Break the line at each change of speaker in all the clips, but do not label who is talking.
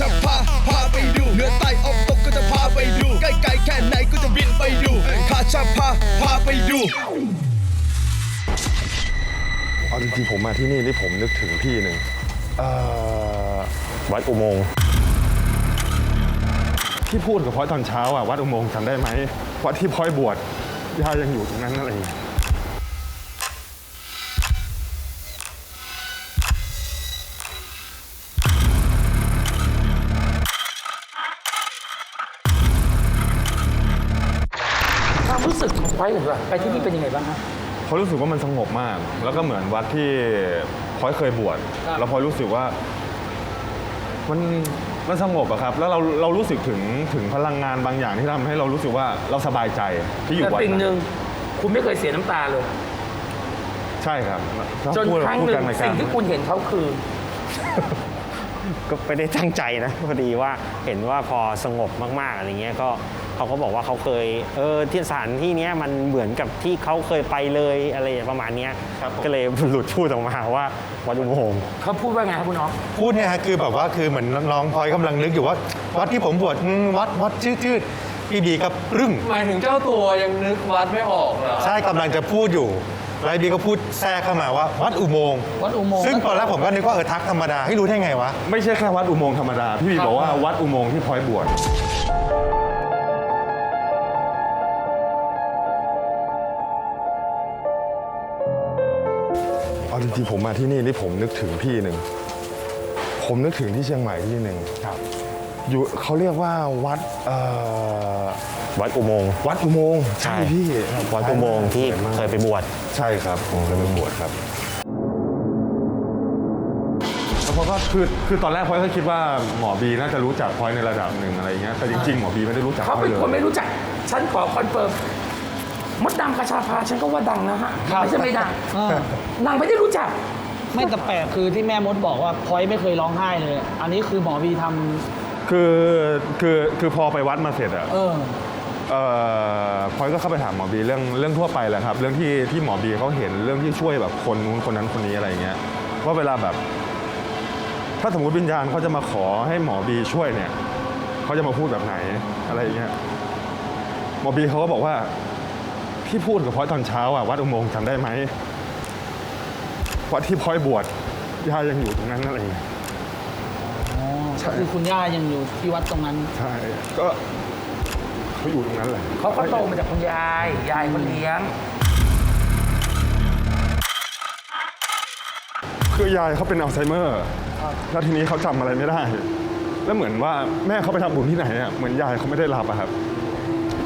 จะพาพาไปดูเหนือใต้ออกตกก็จะพาไปดูใกล้ไกลแค่ไหนก็จะบินไปดูข้าจะพาพาไปดู
เอาจริงๆผมมาที่นี่นี่ผมนึกถึงที่หนึ่งเอ่อ
วัดอุโมงค์
ที่พูดกับพลอยตอนเช้าอะวัดอุโมงค์จำได้ไหมวัดที่พลอยบวชย่ายังอยู่ตรงนั้นอะไรอย่างเงี้ย
รู้สึกของพลอยก่อนดีกว่าไปที่นี่เป็นยังไงบ้างฮะ
พลอยรู้สึกว่ามันสงบมาก แล้วก็เหมือนวัดที่พลอยเคยบวช
ครับ
แล้วพลอยรู้สึกว่า มันมันสงบอะครับ แล้วเราเรารู้สึกถึงถึงพลังงานบางอย่างที่ทำให้เรารู้สึกว่าเราสบายใจที่อยู่
แต่
วัด
สิ่งห
นั้น
นึ่งคุณไม่เคยเสียน้ำตาเลย
ใช่ครับถ้า
จน
พูด
ครั้ง
พูด
หนึ่
กั
ง
นรายการ
สิ่งที่คุณเห็นเขาคือ
ก็ไม่ได้ตั้งใจนะ พอดีว่าเห็นว่าพอสงบมากๆอะไรเงี้ยก็ เขาก็บอกว่าเขาเคยเออที่สถานที่เนี้ยมันเหมือนกับที่เขาเคยไปเลยอะไรประมาณเนี้ยก็เลยหลุดพูดออกมาว่าวัดอุโมงค์
เขาพูดว่าไงครับคุณน้อง
พูดเนี่ยฮะคือแบบว่าคือเหมือนน้องพลอยกำลังนึกอยู่ว่าวัดที่ผมบวชอืมวัดวัดชื่อชื่อพี่บีกับรึ่ม
หมายถึงเจ้าตัวยังนึกวัดไม่ออกเหรอ
ใช่กำลังจะพูดอยู่แล้วบีก็พูดแทรกเข้ามาว่าวัดอุโมงค์
วัดอุโมงค์
ซึ่งตอนแรกผมก็นึกว่าเออทักธรรมดาให้รู้ได้ไงวะ
ไม่ใช่แค่วัดอุโมงค์ธรรมดาพี่บีบอกว่าวัดอุโมงค์ที่พลอยบวช เอาจริงๆผมมาที่นี่นี่ผมนึกถึงที่หนึ่ง ผมนึกถึงที่เชียงใหม่ที่หนึ่งอยู่เขาเรียกว่าวัดเอ่อ
วัดอุโมงค์
วัดอุโมงค์ใช่พี่
วัดอุโมงค์ที่
สวมาก
เคยไปบวช
ใช่ครับผมเคยไปบวชครับแล้วพลอยก็คือคือตอนแรกพลอยก็คิดว่าหมอบีน่าจะรู้จักพลอยในระดับหนึ่งอะไรเงี้ยแต่จริงๆหมอบีไม่ได้รู้จัก
เขา
พลอ
เป็
ย
น
เลย
คนไม่รู้จัก ฉันขอคอนเฟิร์ม มดดำกระชาพาฉันก็ว่าดังนะฮะไม่ใช่ไม่ดัง
อ่า
นางไม่ได้รู้จัก
ไม่แต่แปลกคือที่แม่มดบอกว่าพลอยไม่เคยร้องไห้เลย อันนี้คือหมอบีท
คือคือคือพอไปวัดมาเสร็จอะำ
เออ
เอ่อพลอยก็เข้าไปถามหมอบีเรื่องเรื่องทั่วไปแหละครับ เรื่องที่ที่หมอบีเขาเห็นเรื่องที่ช่วยแบบคนนู้นคนนั้นคนนี้อะไรเงี้ยว่าเวลาแบบ ถ้าสมมติวิญญาณเขาจะมาขอให้หมอบีช่วยเนี่ยเขาจะมาพูดแบบไหนอะไรเงี้ยหมอบีเขาก็บอกว่า พี่พูดกับพลอยตอนเช้าอะวัดอุโมงค์จำได้ไหมวัดที่พลอยบวชย่ายังอยู่ตรงนั้นอะไรเงี้ย
อ๋อก็คือคุณย่ายังอยู่ที่วัดตรงนั้น
ใช่ก็เขาอยู่ตรงนั้นแหละ
เขาก็โตมาจากคุณยาย ยายคนเลี้ยง
คือยายเขาเป็นอัลไซเมอร์แล้วทีนี้เขาจำอะไรไม่ได้ แล้วเหมือนว่าแม่เขาไปทำบุญที่ไหนอะเหมือนยายเขาไม่ได้รับอะครับ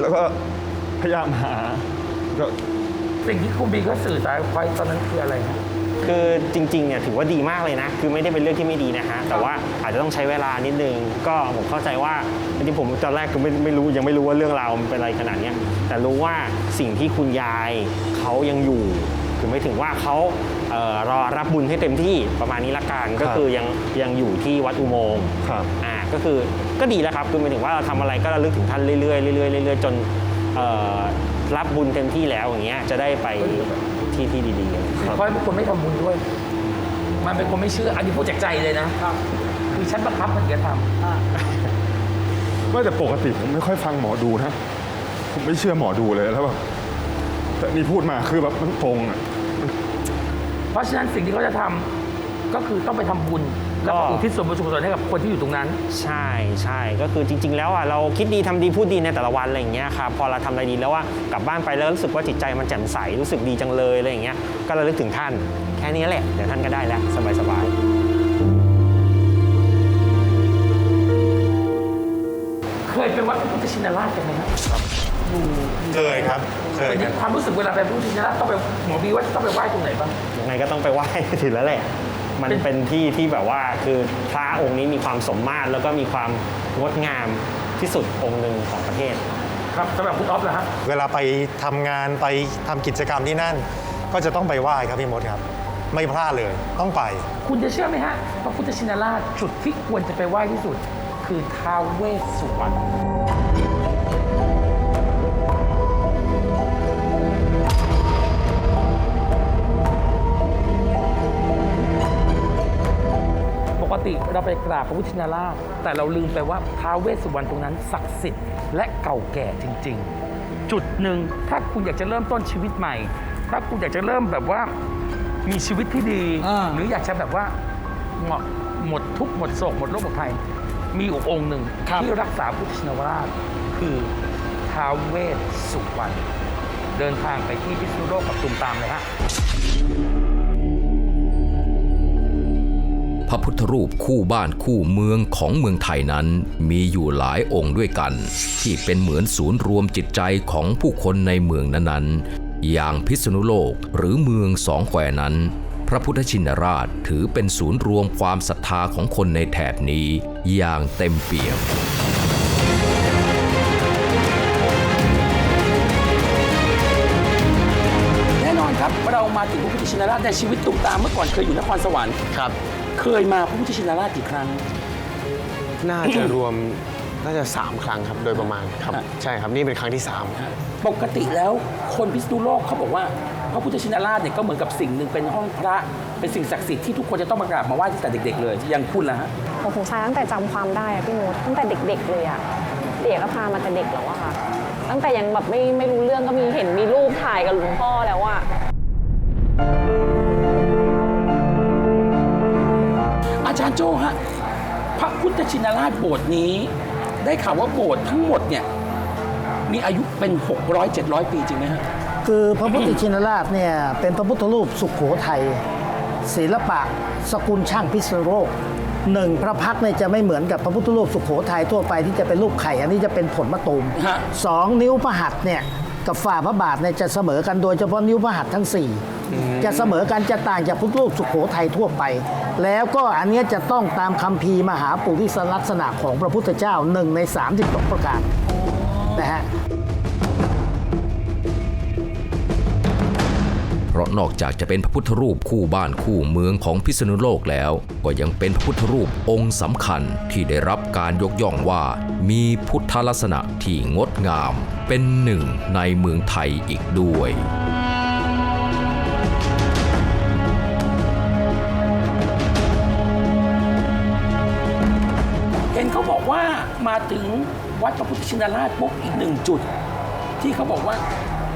แล้วก็พยายามหา ก็
สิ่งที่คุณบีเขาสื่อสารกับพลอยตอนนั้นคืออะไรฮะ
คือจริงๆเนี่ยถือว่าดีมากเลยนะ คือไม่ได้เป็นเรื่องที่ไม่ดีนะฮะ แต่ว่าอาจจะต้องใช้เวลานิดนึง ก็ผมเข้าใจว่าจริงๆผมตอนแรกก็ไม่ไม่รู้ยังไม่รู้ว่าเรื่องราวมันเป็นอะไรขนาดเนี้ยแต่รู้ว่าสิ่งที่คุณยายเขายังอยู่คือไม่ถึงว่าเขาเอ่อรอรับบุญให้เต็มที่ประมาณนี้ละกันก็คือยังยังอยู่ที่วัดอุโมงค์
ครับ
อ่าก็คือก็ดีแล้วครับคือหมายถึงว่าเราทำอะไรก็ระลึกถึงท่านเรื่อยๆเรื่อยๆเรื่อยๆจนเอ่อ รับบุญเต็มที่แล้วอย่างเงี้ยจะได้ไปที่ที่ดีๆ
พลอยเป็นคนไม่ทำบุญด้วย มันเป็นคนไม่เชื่อ อันนี้พูดจากใจเลยนะคือฉันบังคับมันจะทำ
ไม่แต่ปกติผมไม่ค่อยฟังหมอดูนะ ผมไม่เชื่อหมอดูเลยแล้วแบบแต่นี่พูดมาคือแบบมันตรงอะ
เพราะฉะนั้นสิ่งที่เขาจะทำ ก็คือต้องไปทำบุญแล้วก็
ก็
อุทิศส่วนบุญส่วนกุศลให้กับคนที่อยู่ตรงนั้น
ใช่ใช่ก็คือจริง ๆ แล้วอะเราคิดดีทำดีพูดดีในแต่ละวันอะไรอย่างเงี้ยครับพอเราทำอะไรดีแล้วว่ากลับบ้านไปแล้วรู้สึกว่าจิตใจมันแจ่มใสรู้สึกดีจังเลยอะไรอย่างเงี้ยก็ระลึกถึงท่านแค่นี้แหละเดี๋ยวท่านก็ได้แล้วสบายๆ
เคยเป็นวัดพระพุทธชินราชกันไหมครับ
เคยครับ เคย
เป็น
ครับ
ความรู้สึกเวลาไปพระพุทธชินราชต้องไปหมอบีว่าต้องไปไหว้ตรงไหนบ้าง
ยังไงก็ต้องไปไหว้ถึงแล้วแหละ มัน
เป็น
เป็นที่ที่แบบว่าคือพระองค์นี้มีความสมมาตรแล้วก็มีความงดงามที่สุดองค์หนึ่งของประเทศ
ครับสำหรับคุณออฟเหรอฮะ
เวลาไปทำงานไปทำกิจกรรมที่นั่น ก็จะต้องไปไหว้ครับพี่มดครับ ไม่พลาดเลยต้องไป
คุณจะเชื่อไหมฮะพระพุทธชินราชจุดที่ควรจะไปไหว้ที่สุด คือท้าวเวสสุวรรณ กติเราไปกราบพระพุทธชินราชแต่เราลืมไปว่าท้าวเวสสุวรรณตรงนั้นศักดิ์สิทธิ์และเก่าแก่จริง ๆ จุดหนึ่งถ้าคุณอยากจะเริ่มต้นชีวิตใหม่ ถ้าคุณอยากจะเริ่มแบบว่ามีชีวิตที่ดี
อ่า
หรืออยากจะแบบว่าหมดหมดทุกข์หมดโศกหมดโรคหมดภัยมีอยู่องค์หนึ่งที่รักษาพุทธชินราชคือท้าวเวสสุวรรณเดินทางไปที่พิษณุโลกกับตุมตามเลยฮะ
พระพุทธรูปคู่บ้านคู่เมืองของเมืองไทยนั้น มีอยู่หลายองค์ด้วยกัน ที่เป็นเหมือนศูนย์รวมจิตใจของผู้คนในเมืองนั้นๆ อย่างพิษณุโลกหรือเมืองสองแควนั้น พระพุทธชินราชถือเป็นศูนย์รวมความศรัทธาของคนในแถบนี้อย่างเต็มเปี่ยม
มาถึงพระพุทธชินราชในชีวิตตุมตามเมื่อก่อนเคยอยู่นครสวรรค์
ครับ
เคยมาพระพุทธชินราชกี่ครั้ง
น่าจะรวมน่าจะ 3 ครั้งครับโดยประมาณครับใช่ครับนี่เป็นครั้งที่3
ปกติแล้วคนพิษณุโลกเขาบอกว่า พระพุทธชินราชเนี่ยก็เหมือนกับสิ่งหนึ่งเป็นห้องพระ เป็นสิ่งศักดิ์สิทธิ์ที่ทุกคนจะต้องมากราบมาไหว้ตั้งแต่เด็ก ๆ เลย อย่างคุณล่ะฮะ
ของผมชายตั้งแต่จำความได้อะพี่มดตั้งแต่เด็ก ๆ เลยอะเด็กก็พามาแต่เด็กแล้วอะค่ะ ตั้งแต่ยังแบบไม่ไม่รู้เรื่องก็มีเห็นมีรูปถ่ายกับหลวงพ่อแล้วอะ
อาจารย์โจ้ฮะพระพุทธชินราชโบสถ์นี้ ได้ข่าวว่าโบสถ์ทั้งหมดเนี่ยมีอายุเป็น 600 700 ปีจริงไหมฮะ
คือพระพุทธชินราชเนี่ยเป็นพระพุทธรูปสุขโขทัยศิลปะ สกุลช่างพิษณุโลกหนึ่งพระพักตร์เนี่ยจะไม่เหมือนกับพระพุทธรูปสุขโขทัยทั่วไปที่จะเป็นรูปไข่ อันนี้จะเป็นผลมะตูม
ฮะ
สองนิ้วพระหัตถ์เนี่ยกับฝ่าพระบาทเนี่ยจะเสมอกันโดยเฉพาะนิ้วพระหัตถ์ทั้งสี่ จะเสมอกันจะต่างจากพุทธรูปสุขโขทัยทั่วไป แล้วก็อันเนี้ยจะต้องตามคัมภีร์มหาปุริสลักษณะของพระพุทธเจ้าหนึ่งใน32ประการนะฮะ
เพราะนอกจากจะเป็นพระพุทธรูปคู่บ้านคู่เมืองของพิษณุโลกแล้ว ก็ยังเป็นพระพุทธรูปองค์สำคัญที่ได้รับการยกย่องว่ามีพุทธลักษณะที่งดงาม เป็นหนึ่งในเมืองไทยอีกด้วย
ถึงวัดพระพุทธชินราชปุ๊บอีกหนึ่งจุด ที่เขาบอกว่า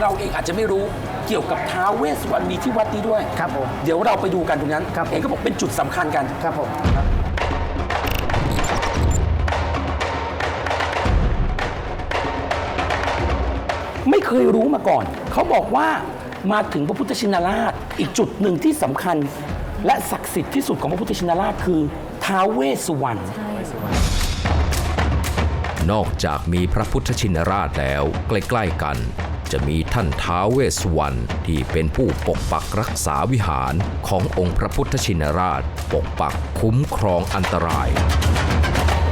เราเองอาจจะไม่รู้เกี่ยวกับท้าวเวสสวรรณมีที่วัดนี้ด้วย
ครับผม
เดี๋ยวเราไปดูกันตรงนั้น
ครับ
เห็นเขาบอกเป็นจุดสำคัญกัน
ครับผม
ไม่เคยรู้มาก่อน เขาบอกว่ามาถึงพระพุทธชินราช อีกจุดหนึ่งที่สำคัญ และศักดิ์สิทธิ์ที่สุดของพระพุทธชินราชคือท้าวเวสสุวรรณ
นอกจากมีพระพุทธชินราชแล้ว ใกล้ๆกัน จะมีท่านท้าวเวสสุวรรณที่เป็นผู้ปกปักรักษาวิหารขององค์พระพุทธชินราช ปกปักคุ้มครองอันตราย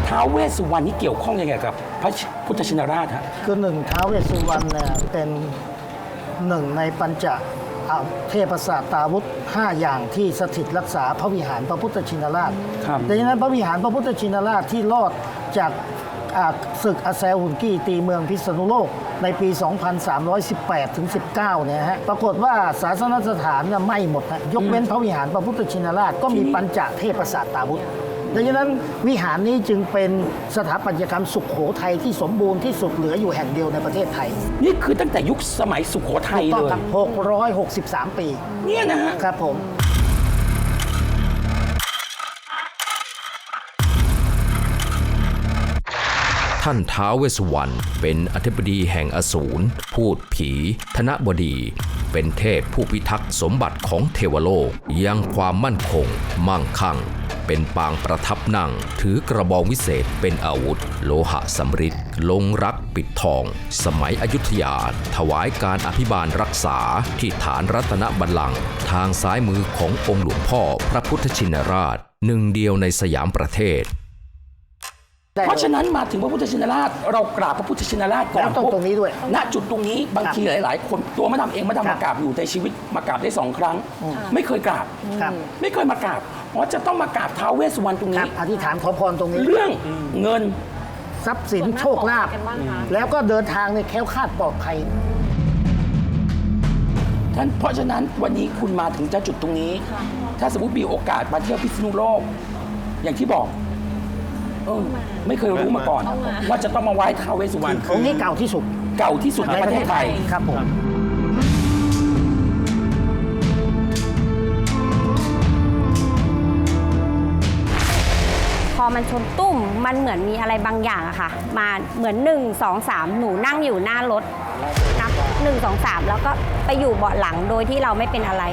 ท้าวเวสสุวรรณนี่เกี่ยวข้องยังไงกับพระพุทธชินราชฮะ
คือหนึ่งท้าวเวสสุวรรณเนี่ยเป็นหนึ่งในปัญจอ่าเทพศาสตราวุธ5อย่างที่สถิตรักษาพระวิหารพระพุทธชินราช
ครับ
ดังนั้นพระวิหารพระพุทธชินราชที่รอดจาก อ่าศึกอาแซหุนกี้ตีเมืองพิษณุโลกในปี 2318ถึง19 เนี่ยฮะ ปรากฏว่าศาสนสถานเนี่ยไหม้หมดนะยกเว้นพระวิหารพระพุทธชินราชก็มีปัญจเทพศาสตราวุธดังนั้นวิหารนี้จึงเป็นสถาปัตยกรรมสุขโขทัยที่สมบูรณ์ที่สุดเหลืออยู่แห่งเดียวในประเทศไทย
นี่คือตั้งแต่ยุคสมัยสุโขทัย
ต้
เล
อง
ย
ครับ663 ปี
เนี่ยนะฮะ
ครับผม
ท่านท้าวเวสวรรณเป็นอธิบดีแห่งอสูร พูดผี ธนบดี เป็นเทพผู้พิทักษ์สมบัติของเทวโลก ยังความมั่นคง มั่งคั่ง เป็นปางประทับนั่ง ถือกระบองวิเศษเป็นอาวุธ โลหะสำริดลงรักปิดทอง สมัยอยุธยา ถวายการอภิบาลรักษาที่ฐานรัตนบัลลังก์ทางซ้ายมือขององค์หลวงพ่อพระพุทธชินราช หนึ่งเดียวในสยามประเทศ
เพราะฉะนั้นมาถึงพระพุทธชินราช เรากราบพระพุทธชินราชก่อน
แล้วต้องตรงนี้ด้วย
ณจุดตรงนี้บางทีหลาย ๆ คนตัวมะดำเองมะดำ
ครั
มา
บ
กราบอยู่ในชีวิตมากราบได้สองครั้ง ไม่เคยกราบ
ครับ
ไม่เคยมากราบเพราะจะต้องมากราบท้าวเวสสุวรรณตรง
ครั
นี้
บอธิษฐานขอพรตรงนี้
เรื่องเงิน
ทรัพย์สินโชคลาภ
กันบ้างคะ
แล้วก็เดินทางในแคล้วคลาดปลอดภัย
ท่านเพราะฉะนั้นวันนี้คุณมาถึงจะจุดตรงนี้ ถ้าสมมติมีโอกาสมาเที่ยวพิษณุโลกอย่างที่บอก เออไม่เคยรู้มาก่อน
ต้องมา
ว่าจะต้องมาไหว้ท้าวเวสสุวรรณ
องค์นี้เก่าที่สุด
เก่าที่สุดในประเทศไทย
ครับผม
พอมันชนตุ้มมันเหมือนมีอะไรบางอย่างอะค่ะ มาเหมือน 1 2 3 หนูนั่งอยู่หน้ารถนับ1 2 3 แล้วก็ไปอยู่เบาะหลังโดยที่เราไม่เป็นอะไร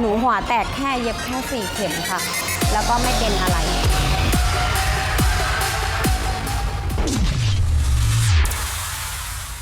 หนูหัวแตกแค่เย็บแค่4เข็มค่ะ แล้วก็ไม่เป็นอะไร